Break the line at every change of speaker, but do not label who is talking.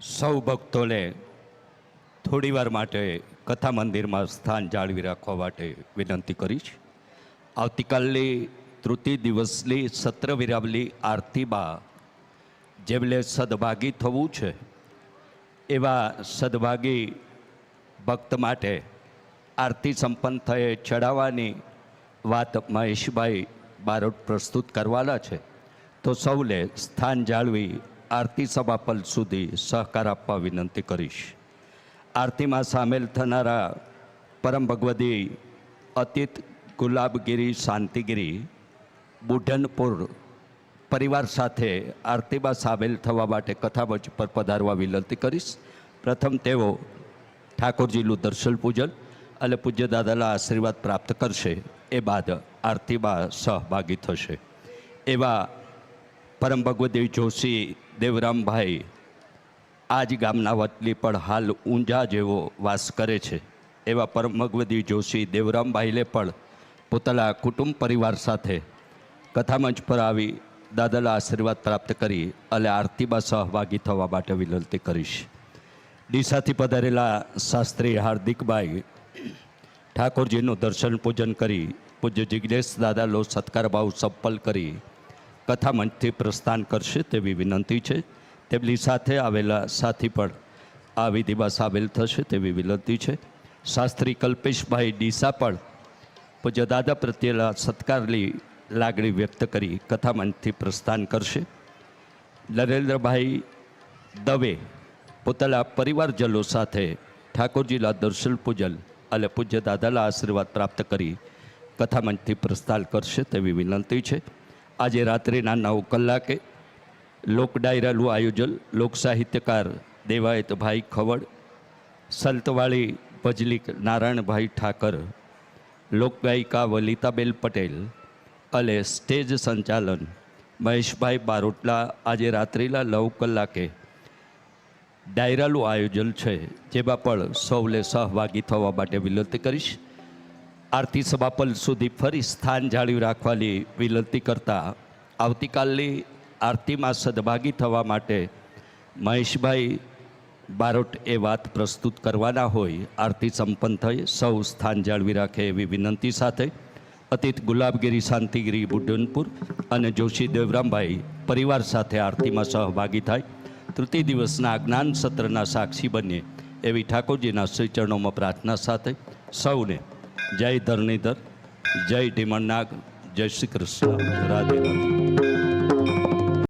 સૌ ભક્તોને થોડીવાર માટે કથા મંદિરમાં સ્થાન જાળવી રાખવા માટે વિનંતી કરીશ. આવતીકાલની તૃતીય દિવસની સત્ર વિરાવલી આરતીમાં જેમને સદભાગી થવું છે, એવા સદભાગી ભક્ત માટે આરતી સંપન્ન થયે ચડાવવાની વાત મહેશભાઈ બારોટ પ્રસ્તુત કરવાના છે. તો સૌને સ્થાન જાળવી આરતી સમાપન સુધી સહકાર આપવા વિનંતી કરીશ. આરતીમાં સામેલ થનારા પરમ ભગવદી અતિત ગુલાબગીરી શાંતિગીરી, બુઢનપુર પરિવાર સાથે આરતીમાં સામેલ થવા માટે કથામંચ પર પધારવા વિનંતી કરીશ. પ્રથમ તેઓ ઠાકોરજીનું દર્શન પૂજન અને પૂજ્ય દાદાના આશીર્વાદ પ્રાપ્ત કરશે. એ બાદ આરતીમાં સહભાગી થશે. એવા પરમ ભગવદેવ જોશી દેવરામભાઈ આ જ ગામના વતલી પણ હાલ ઊંઝા જેવો વાસ કરે છે. એવા પરમ ભગવદી જોશી દેવરામભાઈને પણ પોતાના કુટુંબ પરિવાર સાથે કથામંચ પર આવી દાદાના આશીર્વાદ પ્રાપ્ત કરી અને આરતીમાં સહભાગી થવા માટે વિનંતી કરીશ. ડીસાથી પધારેલા શાસ્ત્રી હાર્દિકભાઈ ઠાકોરજીનું દર્શન પૂજન કરી પૂજ્ય જિજ્ઞેશ દાદાનો સત્કાર ભાવ સંપલ કરી કથા મંચથી પ્રસ્થાન કરશે તેવી વિનંતી છે. તેમની સાથે આવેલા સાથી પણ આ વિધિમાં સામેલ થશે તેવી વિનંતી છે. શાસ્ત્રી કલ્પેશભાઈ ડીસા પણ પૂજ્ય દાદા પ્રત્યેલા સત્કારની લાગણી વ્યક્ત કરી કથા મંચથી પ્રસ્થાન કરશે. નરેન્દ્રભાઈ દવે પોતાના પરિવારજનો સાથે ઠાકોરજીના દર્શન પૂજન અને પૂજ્ય દાદાના આશીર્વાદ પ્રાપ્ત કરી કથામંચથી પ્રસ્થાન કરશે તેવી વિનંતી છે. આજે રાત્રિના નવ કલાકે લોક ડાયરાનું આયોજન લોક સાહિત્યકાર દેવાયતભાઈ ખવડ, સંતવાળી ભજલીક નારાયણભાઈ ઠાકર લોકગાયિકા વલિતાબેન પટેલ, અને સ્ટેજ સંચાલન મહેશભાઈ બારોટલા આજે રાત્રિના નવ કલાકે ડાયરાનું આયોજન છે, જેમાં પણ સૌને સહભાગી થવા માટે વિનંતી કરીશ. આરતી સમાપન સુધી ફરી સ્થાન જાળવી રાખવાની વિનંતી કરતા આવતીકાલની આરતીમાં સદભાગી થવા માટે મહેશભાઈ બારોટ એ વાત પ્રસ્તુત કરવાના હોય, આરતી સંપન્ન થઈ, સૌ સ્થાન જાળવી રાખે એવી વિનંતી સાથે અતીત ગુલાબગીરી શાંતિગીરી બુડનપુર અને જોશી દેવરામભાઈ પરિવાર સાથે આરતીમાં સહભાગી થાય. તૃતીય દિવસના જ્ઞાન સત્રના સાક્ષી બનીએ એવી ઠાકોરજીના શ્રી ચરણોમાં પ્રાર્થના સાથે સૌને જય ધરણીધર જય ઢીમણનાગ જય શ્રી કૃષ્ણ. રાધે રાધે.